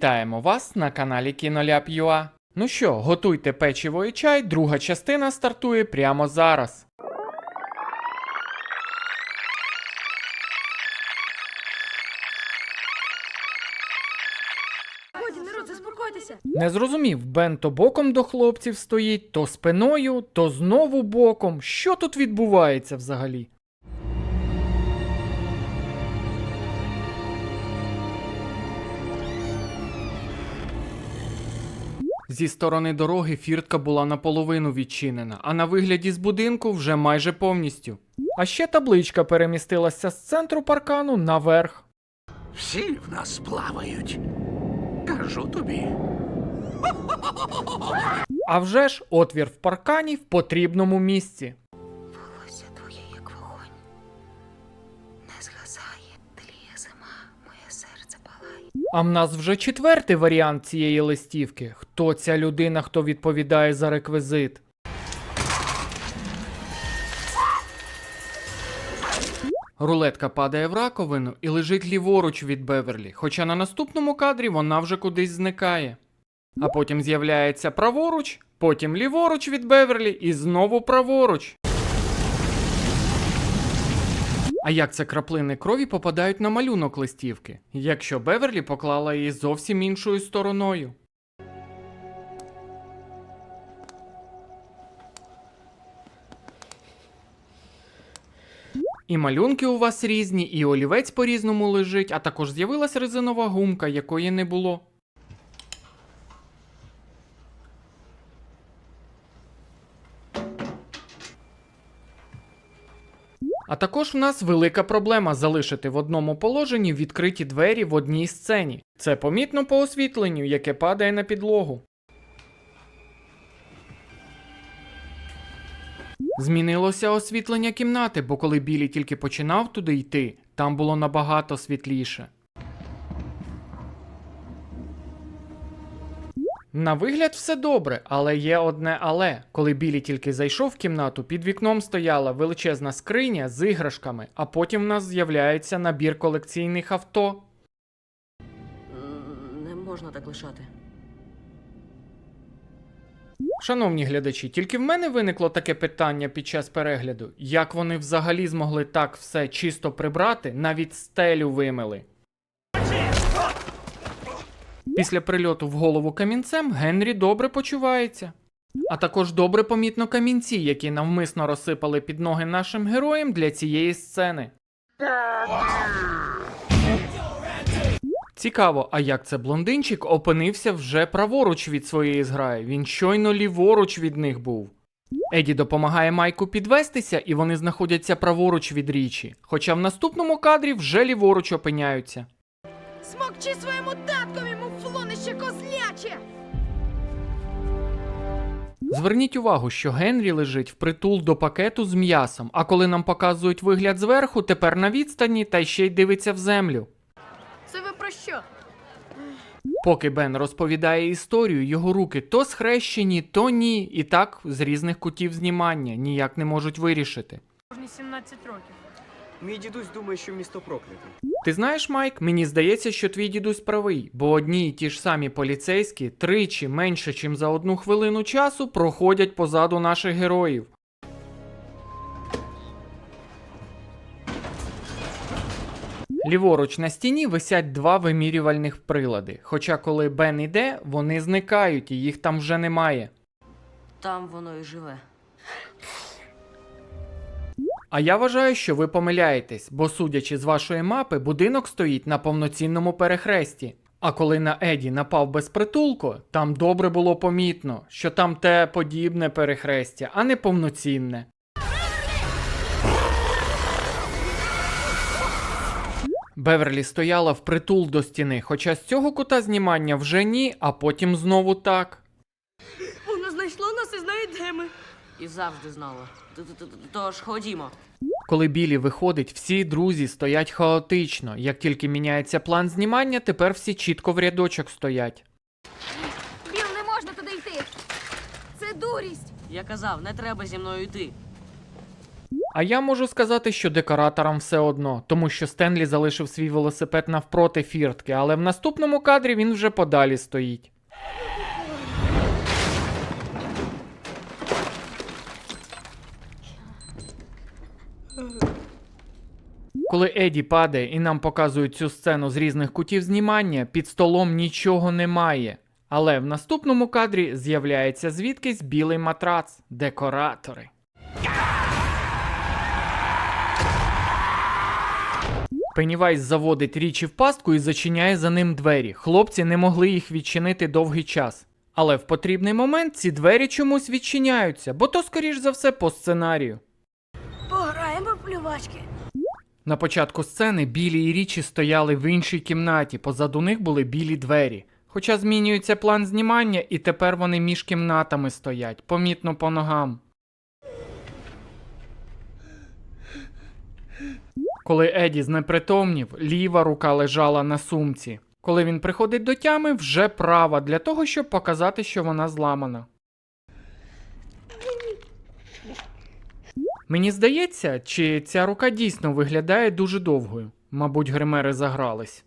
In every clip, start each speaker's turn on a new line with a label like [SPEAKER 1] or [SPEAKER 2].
[SPEAKER 1] Вітаємо вас на каналі Кіноляп.ua. Ну що, готуйте печиво і чай, друга частина стартує прямо зараз.
[SPEAKER 2] Годі, народ, заспокойтеся.
[SPEAKER 1] Не зрозумів, Бен то боком до хлопців стоїть, то спиною, то знову боком. Що тут відбувається взагалі? Зі сторони дороги фіртка була наполовину відчинена, а на вигляді з будинку вже майже повністю. А ще табличка перемістилася з центру паркану наверх.
[SPEAKER 3] Всі в нас плавають. Кажу тобі.
[SPEAKER 1] А вже ж отвір в паркані в потрібному місці. А в нас вже четвертий варіант цієї листівки. Хто ця людина, хто відповідає за реквізит? Рулетка падає в раковину і лежить ліворуч від Беверлі, хоча на наступному кадрі вона вже кудись зникає. А потім з'являється праворуч, потім ліворуч від Беверлі і знову праворуч. А як це краплини крові попадають на малюнок листівки, якщо Беверлі поклала її зовсім іншою стороною? І малюнки у вас різні, і олівець по-різному лежить, а також з'явилась резинова гумка, якої не було. А також в нас велика проблема залишити в одному положенні відкриті двері в одній сцені. Це помітно по освітленню, яке падає на підлогу. Змінилося освітлення кімнати, бо коли Білі тільки починав туди йти, там було набагато світліше. На вигляд все добре, але є одне але. Коли Білі тільки зайшов в кімнату, під вікном стояла величезна скриня з іграшками, а потім в нас з'являється набір колекційних авто.
[SPEAKER 4] Не можна так лишати.
[SPEAKER 1] Шановні глядачі, тільки в мене виникло таке питання під час перегляду: як вони взагалі змогли так все чисто прибрати, навіть стелю вимили. Після прильоту в голову камінцем Генрі добре почувається. А також добре помітно камінці, які навмисно розсипали під ноги нашим героям для цієї сцени. Цікаво, а як це блондинчик опинився вже праворуч від своєї зграї? Він щойно ліворуч від них був. Еді допомагає Майку підвестися, і вони знаходяться праворуч від річі, хоча в наступному кадрі вже ліворуч опиняються.
[SPEAKER 2] Смокчи своєму таткові, муфлонище козляче!
[SPEAKER 1] Зверніть увагу, що Генрі лежить впритул до пакету з м'ясом, а коли нам показують вигляд зверху, тепер на відстані та ще й дивиться в землю.
[SPEAKER 2] Це ви про що?
[SPEAKER 1] Поки Бен розповідає історію, його руки то схрещені, то ні, і так з різних кутів знімання ніяк не можуть вирішити.
[SPEAKER 5] Кожні 17 років.
[SPEAKER 6] Мій дідусь думає, що місто прокляте.
[SPEAKER 1] Ти знаєш, Майк, мені здається, що твій дідусь правий, бо одні й ті ж самі поліцейські тричі менше, чим за одну хвилину часу проходять позаду наших героїв. Ліворуч на стіні висять два вимірювальних прилади. Хоча коли Бен іде, вони зникають і їх там вже немає.
[SPEAKER 4] Там воно і живе.
[SPEAKER 1] А я вважаю, що ви помиляєтесь, бо судячи з вашої мапи, будинок стоїть на повноцінному перехресті. А коли на Еді напав безпритулко, там добре було помітно, що там те подібне перехрестя, а не повноцінне. Беверлі стояла впритул до стіни, хоча з цього кута знімання вже ні, а потім знову так.
[SPEAKER 5] Воно знайшло нас і знає, де ми.
[SPEAKER 4] І завжди знала. Тож ходімо.
[SPEAKER 1] Коли Білі виходить, всі друзі стоять хаотично. Як тільки міняється план знімання, тепер всі чітко в рядочок стоять.
[SPEAKER 2] Біл, не можна туди йти. Це дурість.
[SPEAKER 4] Я казав, не треба зі мною йти.
[SPEAKER 1] А я можу сказати, що декораторам все одно, тому що Стенлі залишив свій велосипед навпроти фіртки, але в наступному кадрі він вже подалі стоїть. Коли Еді падає і нам показують цю сцену з різних кутів знімання, під столом нічого немає. Але в наступному кадрі з'являється звідкись білий матрац, декоратори. Пеннівайс заводить річі в пастку і зачиняє за ним двері. Хлопці не могли їх відчинити довгий час. Але в потрібний момент ці двері чомусь відчиняються, бо то, скоріш за все, по сценарію.
[SPEAKER 5] Пограємо в плювачки.
[SPEAKER 1] На початку сцени Білі і Річі стояли в іншій кімнаті, позаду них були білі двері. Хоча змінюється план знімання, і тепер вони між кімнатами стоять, помітно по ногам. Коли Еді знепритомнів, ліва рука лежала на сумці. Коли він приходить до тями, вже права для того, щоб показати, що вона зламана. Мені здається, чи ця рука дійсно виглядає дуже довгою. Мабуть, гримери загрались.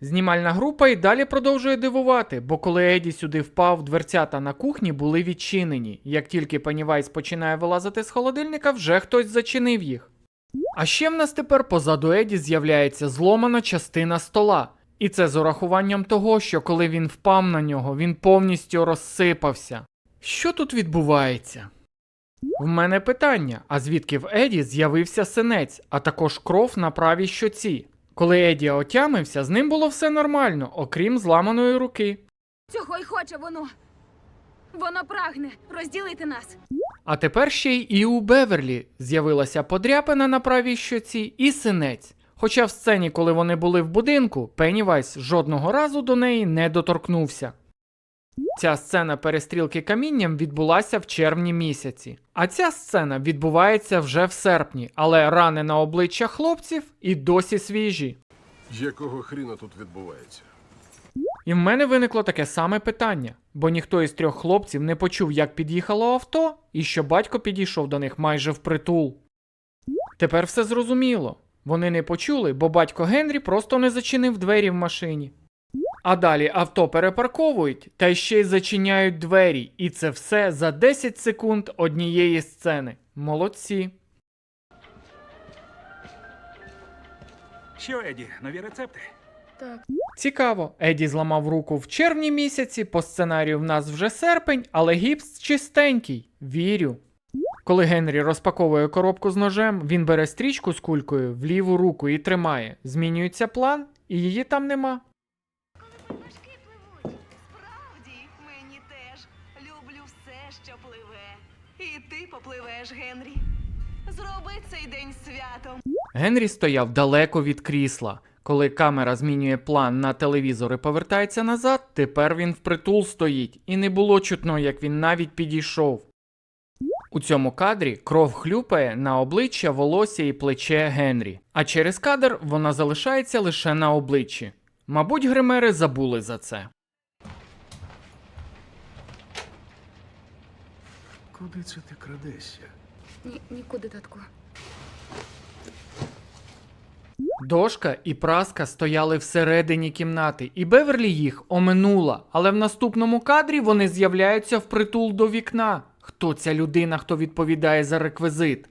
[SPEAKER 1] Знімальна група і далі продовжує дивувати, бо коли Еді сюди впав, дверцята на кухні були відчинені. Як тільки Пеннівайс починає вилазити з холодильника, вже хтось зачинив їх. А ще в нас тепер позаду Еді з'являється зломана частина стола. І це з урахуванням того, що коли він впав на нього, він повністю розсипався. Що тут відбувається? В мене питання: а звідки в Еді з'явився синець, а також кров на правій щоці? Коли Еді отямився, з ним було все нормально, окрім зламаної руки.
[SPEAKER 2] Цього й хоче воно. Воно прагне розділити нас.
[SPEAKER 1] А тепер ще й і у Беверлі з'явилася подряпина на правій щоці і синець. Хоча в сцені, коли вони були в будинку, Пеннівайс жодного разу до неї не доторкнувся. Ця сцена перестрілки камінням відбулася в червні місяці. А ця сцена відбувається вже в серпні, але рани на обличчя хлопців і досі свіжі.
[SPEAKER 7] Якого хріна тут відбувається?
[SPEAKER 1] І в мене виникло таке саме питання, бо ніхто із трьох хлопців не почув, як під'їхало авто, і що батько підійшов до них майже впритул. Тепер все зрозуміло. Вони не почули, бо батько Генрі просто не зачинив двері в машині. А далі авто перепарковують та ще й зачиняють двері, і це все за 10 секунд однієї сцени. Молодці.
[SPEAKER 3] Що, Еді, нові рецепти?
[SPEAKER 5] Так.
[SPEAKER 1] Цікаво, Еді зламав руку в червні місяці, по сценарію в нас вже серпень, але гіпс чистенький. Вірю. Коли Генрі розпаковує коробку з ножем, він бере стрічку з кулькою в ліву руку і тримає. Змінюється план, і її там нема.
[SPEAKER 8] Важкі пливуть. Справді, мені теж. Люблю все, що пливе. І ти попливеш, Генрі. Зроби цей день святом.
[SPEAKER 1] Генрі стояв далеко від крісла. Коли камера змінює план на телевізор і повертається назад, тепер він впритул стоїть, і не було чутно, як він навіть підійшов. У цьому кадрі кров хлюпає на обличчя, волосся і плече Генрі, а через кадр вона залишається лише на обличчі. Мабуть, гримери забули за це.
[SPEAKER 7] Куди це ти крадешся?
[SPEAKER 2] Ні, нікуди, татку.
[SPEAKER 1] Дошка і праска стояли всередині кімнати, і Беверлі їх оминула, але в наступному кадрі вони з'являються впритул до вікна. Хто ця людина, хто відповідає за реквізит?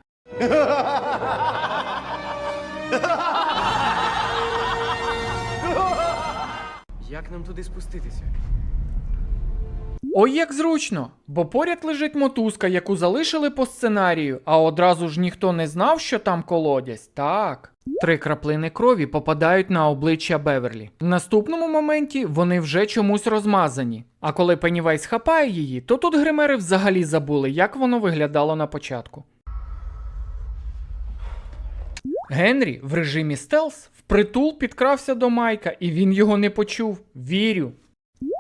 [SPEAKER 6] Як нам туди спуститися?
[SPEAKER 1] Ой, як зручно, бо поряд лежить мотузка, яку залишили по сценарію, а одразу ж ніхто не знав, що там колодязь. Так. Три краплини крові попадають на обличчя Беверлі. В наступному моменті вони вже чомусь розмазані. А коли Пеннівайс хапає її, то тут гримери взагалі забули, як воно виглядало на початку. Генрі в режимі стелс впритул підкрався до Майка, і він його не почув. Вірю.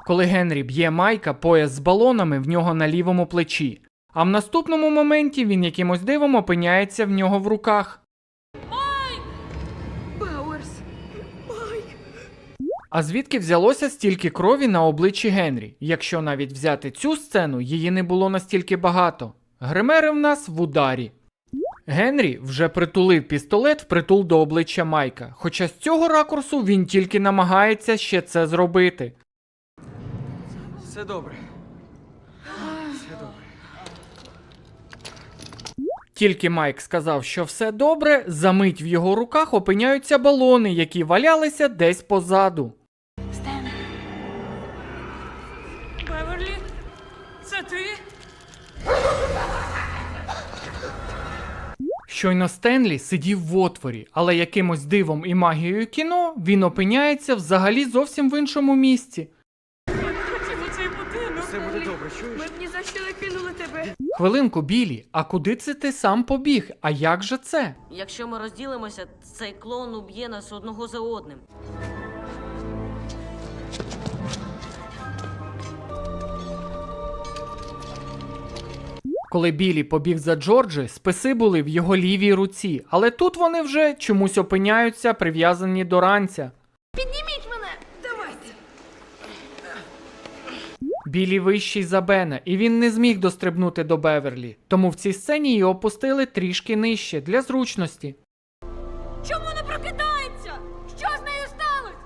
[SPEAKER 1] Коли Генрі б'є Майка, пояс з балонами в нього на лівому плечі, а в наступному моменті він якимось дивом опиняється в нього в руках.
[SPEAKER 2] Пауерс.
[SPEAKER 1] А звідки взялося стільки крові на обличчі Генрі? Якщо навіть взяти цю сцену, її не було настільки багато. Гримери в нас в ударі. Генрі вже притулив пістолет впритул до обличчя Майка, хоча з цього ракурсу він тільки намагається ще це зробити.
[SPEAKER 6] Все добре. Все добре.
[SPEAKER 1] Тільки Майк сказав, що все добре, за мить в його руках опиняються балони, які валялися десь позаду.
[SPEAKER 5] Стен.
[SPEAKER 4] Беверлі, це ти?
[SPEAKER 1] Щойно Стенлі сидів в отворі, але якимось дивом і магією кіно він опиняється взагалі зовсім в іншому місці.
[SPEAKER 4] Хотімо цей будинок.
[SPEAKER 6] Все буде добре, чуєш?
[SPEAKER 5] Ми б ні за що не кинули тебе.
[SPEAKER 1] Хвилинку, Білі, а куди це ти сам побіг? А як же це?
[SPEAKER 4] Якщо ми розділимося, цей клоун уб'є нас одного за одним.
[SPEAKER 1] Коли Білі побіг за Джорджі, списи були в його лівій руці, але тут вони вже чомусь опиняються прив'язані до ранця. Білі вищий за Бена, і він не зміг дострибнути до Беверлі, тому в цій сцені її опустили трішки нижче для зручності.
[SPEAKER 5] Чому не прокидається? Що з нею сталося?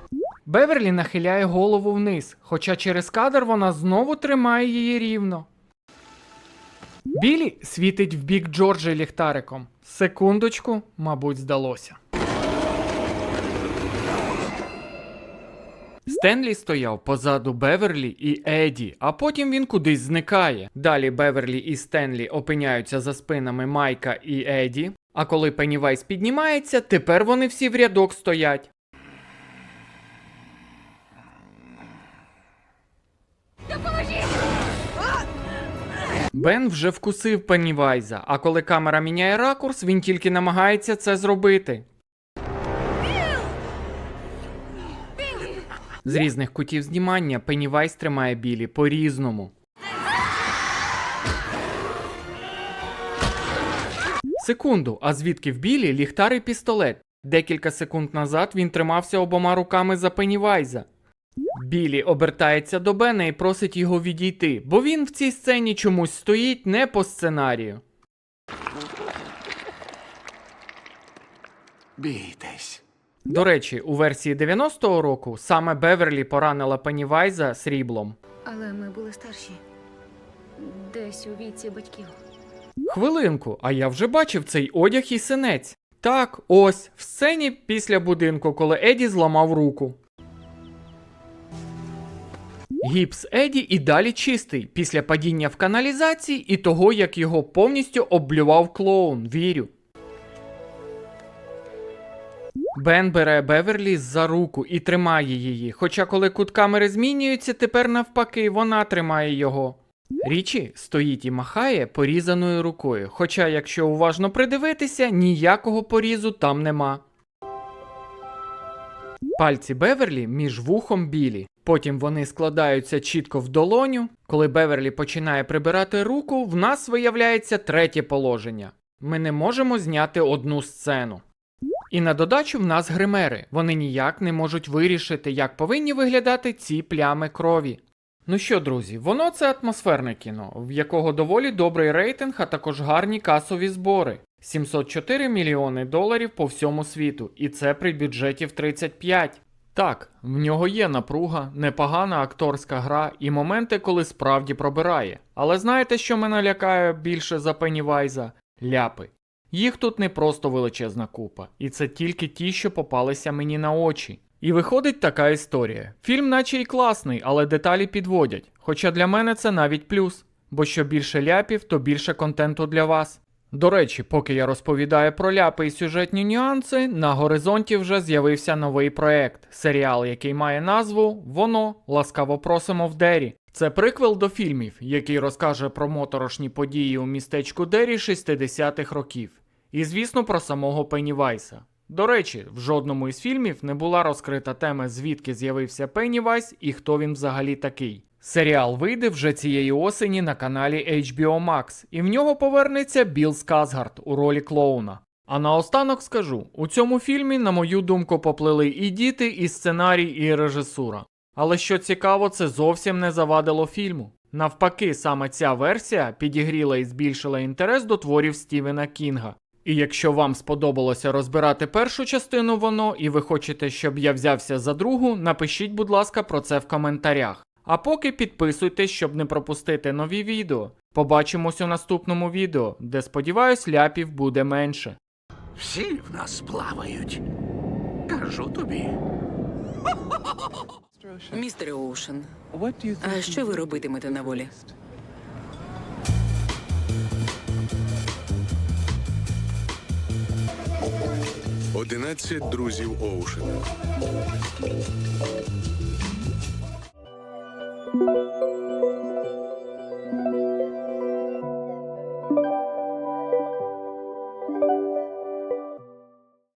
[SPEAKER 1] Беверлі нахиляє голову вниз, хоча через кадр вона знову тримає її рівно. Білі світить в бік Джорджа ліхтариком. Секундочку, мабуть, здалося. Стенлі стояв позаду Беверлі і Еді, а потім він кудись зникає. Далі Беверлі і Стенлі опиняються за спинами Майка і Еді. А коли Пеннівайс піднімається, тепер вони всі в рядок стоять. Бен вже вкусив Пеннівайза, а коли камера міняє ракурс, він тільки намагається це зробити. З різних кутів знімання Пеннівайз тримає білі по-різному. Секунду, а звідки в білі ліхтар і пістолет? Декілька секунд назад він тримався обома руками за Пеннівайза. Білі обертається до Бена і просить його відійти, бо він в цій сцені чомусь стоїть не по сценарію.
[SPEAKER 3] Бійтесь.
[SPEAKER 1] До речі, у версії 90-го року саме Беверлі поранила Пеннівайза сріблом.
[SPEAKER 2] Але ми були старші. Десь у віці батьків.
[SPEAKER 1] Хвилинку, а я вже бачив цей одяг і синець. Так, ось, в сцені після будинку, коли Еді зламав руку. Гіпс Еді і далі чистий після падіння в каналізації і того, як його повністю облював клоун, вірю. Бен бере Беверлі за руку і тримає її. Хоча, коли кут камери змінюється, тепер навпаки, вона тримає його. Річі стоїть і махає порізаною рукою. Хоча, якщо уважно придивитися, ніякого порізу там нема. Пальці Беверлі між вухом білі. Потім вони складаються чітко в долоню. Коли Беверлі починає прибирати руку, в нас виявляється третє положення. Ми не можемо зняти одну сцену. І на додачу в нас гримери. Вони ніяк не можуть вирішити, як повинні виглядати ці плями крові. Ну що, друзі, воно це атмосферне кіно, в якого доволі добрий рейтинг, а також гарні касові збори. 704 мільйони доларів по всьому світу, і це при бюджеті в 35. Так, в нього є напруга, непогана акторська гра і моменти, коли справді пробирає. Але знаєте, що мене лякає більше за Пеннівайза? Ляпи. Їх тут не просто величезна купа, і це тільки ті, що попалися мені на очі. І виходить така історія. Фільм наче й класний, але деталі підводять. Хоча для мене це навіть плюс, бо що більше ляпів, то більше контенту для вас. До речі, поки я розповідаю про ляпи і сюжетні нюанси, на горизонті вже з'явився новий проект серіал, який має назву Воно ласкаво просимо в Дері. Це приквел до фільмів, який розкаже про моторошні події у містечку Дері 60-х років. І звісно про самого Пеннівайса. До речі, в жодному із фільмів не була розкрита тема, звідки з'явився Пеннівайс і хто він взагалі такий. Серіал вийде вже цієї осені на каналі HBO Max, і в нього повернеться Білл Сказгард у ролі клоуна. А наостанок скажу: у цьому фільмі, на мою думку, поплили і діти, і сценарій, і режисура. Але що цікаво, це зовсім не завадило фільму. Навпаки, саме ця версія підігріла і збільшила інтерес до творів Стівена Кінга. І якщо вам сподобалося розбирати першу частину воно, і ви хочете, щоб я взявся за другу, напишіть, будь ласка, про це в коментарях. А поки підписуйтесь, щоб не пропустити нові відео. Побачимось у наступному відео, де сподіваюсь, ляпів буде менше.
[SPEAKER 3] Всі в нас плавають. Кажу тобі.
[SPEAKER 9] Містере Оушен, а що ви робитимете на волі?
[SPEAKER 10] Одинадцять друзів Оушена.